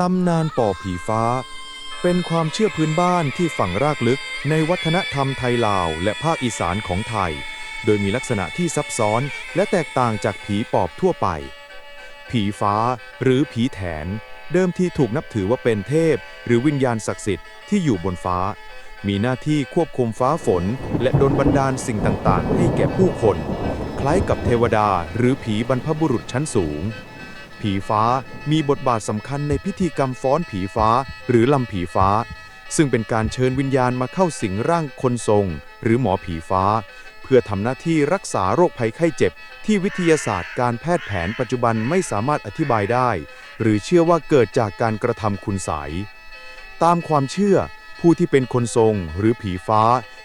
ตำนานป่อผีฟ้า เป็นความเชื่อพื้นบ้านที่ฝังรากลึกในวัฒนธรรมไทยลาวและภาคอีสานของไทย โดยมีลักษณะที่ซับซ้อนและแตกต่างจากผีปอบทั่วไป ผีฟ้าหรือผีแถน เดิมทีถูกนับถือว่าเป็นเทพ หรือวิญญาณศักดิ์สิทธิ์ที่อยู่บนฟ้า มีหน้าที่ควบคุมฟ้าฝน และดลบันดาลสิ่งต่างๆ ให้แก่ผู้คน คล้ายกับเทวดาหรือผีบรรพบุรุษชั้นสูง ผีฟ้ามีบทบาทสำคัญในพิธีกรรมฟ้อนผีฟ้า หรือลำผีฟ้า ซึ่งเป็นการเชิญวิญญาณมาเข้าสิงร่างคนทรง หรือหมอผีฟ้า เพื่อทำหน้าที่รักษาโรคภัยไข้เจ็บ ที่วิทยาศาสตร์การแพทย์แผนปัจจุบันไม่สามารถอธิบายได้ หรือเชื่อว่าเกิดจากการกระทำคุณไสยตามความเชื่อ ผู้ที่เป็นคนทรง หรือผีฟ้า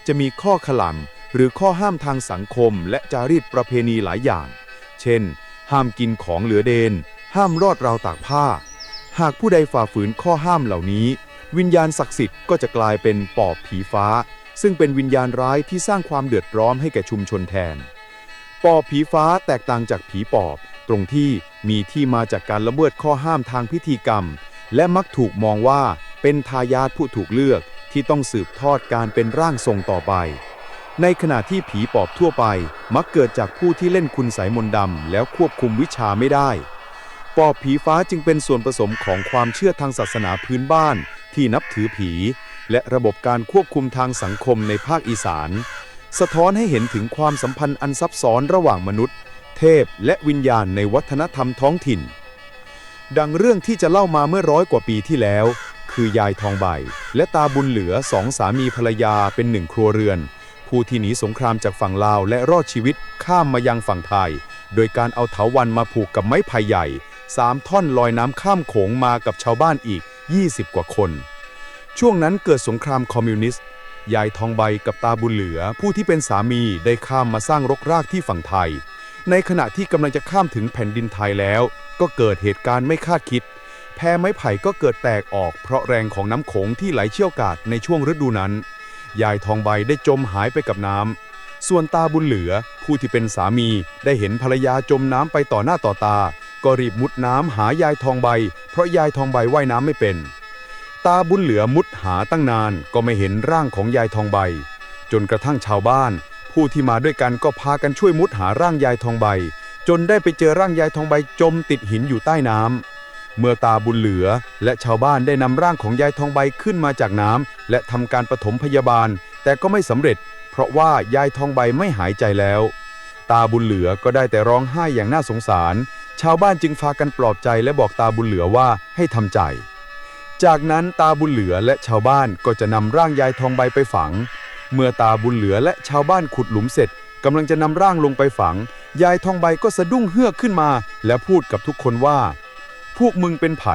จะมีข้อขลังหรือข้อห้ามทางสังคมและจารีตประเพณีหลายอย่าง เช่น ห้ามกินของเหลือเดน ห้ามรอดราวตากผ้า หากผู้ใดฝ่าฝืนข้อห้ามเหล่านี้ วิญญาณศักดิ์สิทธิ์ก็จะกลายเป็นปอบผีฟ้า ซึ่งเป็นวิญญาณร้ายที่สร้างความเดือดร้อนให้แก่ชุมชนแทน ปอบผีฟ้าแตกต่างจากผีปอบ ตรงที่มีที่มาจากการละเมิดข้อห้ามทางพิธีกรรม และมักถูกมองว่าเป็นทายาทผู้ถูกเลือกที่ต้องสืบทอดการเป็นร่างทรงต่อไปในขณะที่ผีปอบทั่วไป มักเกิดจากผู้ที่เล่นคุณไสยมนต์ดำแล้วควบคุมวิชาไม่ได้ ปอบผีฟ้าจึงเป็นส่วนผสมของความเชื่อทางศาสนาพื้นบ้าน ที่นับถือผี และระบบการควบคุมทางสังคมในภาคอีสาน สะท้อนให้เห็นถึงความสัมพันธ์อันซับซ้อนระหว่างมนุษย์ เทพ และวิญญาณในวัฒนธรรมท้องถิ่น ดังเรื่องที่จะเล่ามาเมื่อร้อยกว่าปีที่แล้ว คือยายทองใบ และตาบุญเหลือสองสามีภรรยาเป็นหนึ่งครัวเรือน ผู้ที่หนีสงครามจากฝั่งลาวและรอดชีวิตข้ามมายังฝั่งไทย โดยการเอาเถาวันมาผูกกับไม้ไผ่ใหญ่ สามท่อนลอยน้ำข้ามโขงมากับชาวบ้านอีก 20 กว่าคน ช่วงนั้นเกิดสงครามคอมมิวนิสต์ ยายทองใบกับตาบุญเหลือ ผู้ที่เป็นสามีได้ข้ามมาสร้างรกรากที่ฝั่งไทย ในขณะที่กำลังจะข้ามถึงแผ่นดินไทยแล้ว ก็เกิดเหตุการณ์ไม่คาดคิด แพไม้ไผ่ก็เกิดแตกออกเพราะแรงของน้ำโขงที่ไหลเชี่ยวกาดในช่วงฤดูนั้น ยายทองใบได้จมหายไปกับน้ำส่วนตาบุญเหลือผู้ที่เป็นสามีได้เห็นภรรยาจมน้ำไปต่อหน้าต่อตา ก็รีบมุดน้ำหายายทองใบ เพราะยายทองใบว่ายน้ำไม่เป็น ตาบุญเหลือมุดหาตั้งนานก็ไม่เห็นร่างของยายทองใบ จนกระทั่งชาวบ้าน ผู้ที่มาด้วยกันก็พากันช่วยมุดหาร่างยายทองใบ จนได้ไปเจอร่างยายทองใบจมติดหินอยู่ใต้น้ำเมื่อตาบุญเหลือและชาวบ้านได้นำร่างของยายทองใบขึ้นมาจากน้ำและทำการปฐมพยาบาล แต่ก็ไม่สำเร็จ เพราะว่ายายทองใบไม่หายใจแล้ว ตาบุญเหลือก็ได้แต่ร้องไห้อย่างน่าสงสาร ชาวบ้านจึงพากันปลอบใจและบอกตาบุญเหลือว่าให้ทำใจ จากนั้นตาบุญเหลือและชาวบ้านก็จะนำร่างยายทองใบไปฝัง เมื่อตาบุญเหลือและชาวบ้านขุดหลุมเสร็จกำลังจะนำร่างลงไปฝัง ยายทองใบก็สะดุ้งเฮือกขึ้นมา และพูดกับทุกคนว่า พวกมึงเป็นไผ